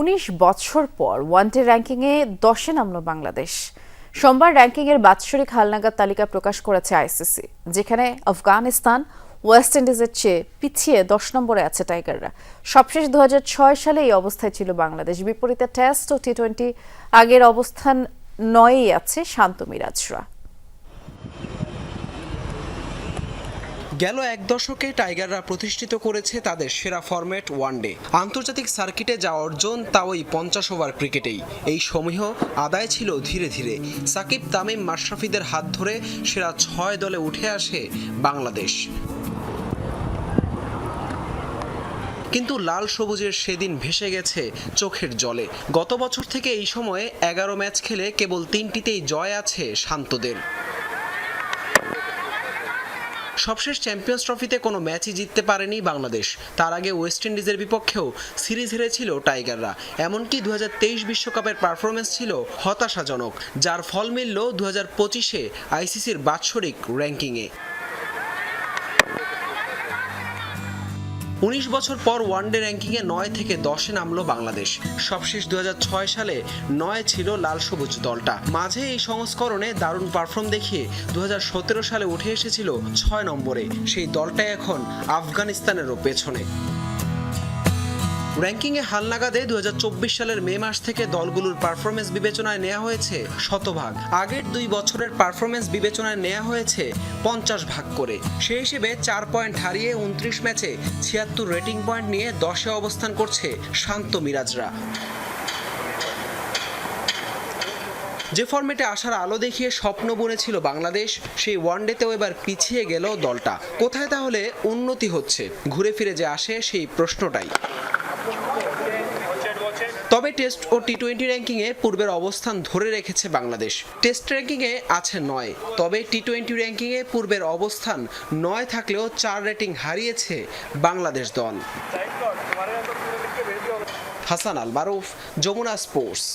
উনিশ বছর পর ওয়ানডে র্যাঙ্কিংয়ে দশে নামল বাংলাদেশ। সোমবার র্যাঙ্কিংয়ের বাৎসরিক হালনাগাদ তালিকা প্রকাশ করেছে আইসিসি, যেখানে আফগানিস্তান ওয়েস্ট ইন্ডিজের চেয়ে পিছিয়ে দশ নম্বরে আছে টাইগাররা। সবশেষ দু হাজার ছয় সালে এই অবস্থায় ছিল বাংলাদেশ। বিপরীতে টেস্ট ও টি টোয়েন্টি আগের অবস্থান নয়েই আছে শান্ত মিরাজরা। গেল এক দশকে টাইগাররা প্রতিষ্ঠিত করেছে তাদের সেরা ফরম্যাট ওয়ানডে আন্তর্জাতিক সার্কিটে যাওয়া অর্জন তাও এই পঞ্চাশ ওভার ক্রিকেটেই। এই সমীহ আদায় ছিল ধীরে ধীরে। সাকিব, তামিম, মাশরাফিদের হাত ধরে সেরা ছয় দলে উঠে আসে বাংলাদেশ। কিন্তু লাল সবুজের সেদিন ভেসে গেছে চোখের জলে। গত বছর থেকে এই সময়ে এগারো ম্যাচ খেলে কেবল তিনটিতেই জয় আছে শান্তদের। সবশেষ চ্যাম্পিয়ন্স ট্রফিতে কোনো ম্যাচই জিততে পারেনি বাংলাদেশ। তার আগে ওয়েস্ট ইন্ডিজের বিপক্ষেও সিরিজ হেরেছিল টাইগাররা। এমনকি দু বিশ্বকাপের পারফরমেন্স ছিল হতাশাজনক, যার ফল মিলল দু হাজার পঁচিশে আইসিসির বাৎসরিক র্যাঙ্কিংয়ে। উনিশ বছর পর ওয়ানডে র্যাঙ্কিংয়ে নয় থেকে দশে নামলো বাংলাদেশ। সবশেষ দু হাজার ছয় সালে নয় ছিল লাল সবুজ দলটা। মাঝে এই সংস্করণে দারুণ পারফর্ম দেখিয়ে দু হাজার সতেরো সালে উঠে এসেছিল ছয় নম্বরে। সেই দলটাই এখন আফগানিস্তানেরও পেছনে। র্যাঙ্কিংয়ে হালনাগাদে দু হাজার চব্বিশ সালের মে মাস থেকে দলগুলোর পারফরমেন্স বিবেচনায় নেওয়া হয়েছে শতভাগ। আগের দুই বছরের পারফরমেন্স বিবেচনায় নেওয়া হয়েছে পঞ্চাশ ভাগ করে। সেই হিসেবে চার পয়েন্ট হারিয়ে উনত্রিশ ম্যাচে ছিয়াত্তর রেটিং পয়েন্ট নিয়ে দশে অবস্থান করছে শান্ত মিরাজরা। যে ফর্মেটে আসার আলো দেখিয়ে স্বপ্ন বুনেছিল বাংলাদেশ, সেই ওয়ানডেতেও এবার পিছিয়ে গেল দলটা। কোথায় তাহলে উন্নতি হচ্ছে? ঘুরে ফিরে যে আসে সেই প্রশ্নটাই। তবে টেস্ট ও টি টোয়েন্টি র্যাঙ্কিংয়ে পূর্বের অবস্থান ধরে রেখেছে বাংলাদেশ। টেস্ট র্যাঙ্কিংয়ে আছে নয়, তবে টি টোয়েন্টি র্যাঙ্কিংয়ে পূর্বের অবস্থান নয় থাকলেও চার রেটিং হারিয়েছে বাংলাদেশ দল। হাসান আল মারুফ যমুনা স্পোর্টস।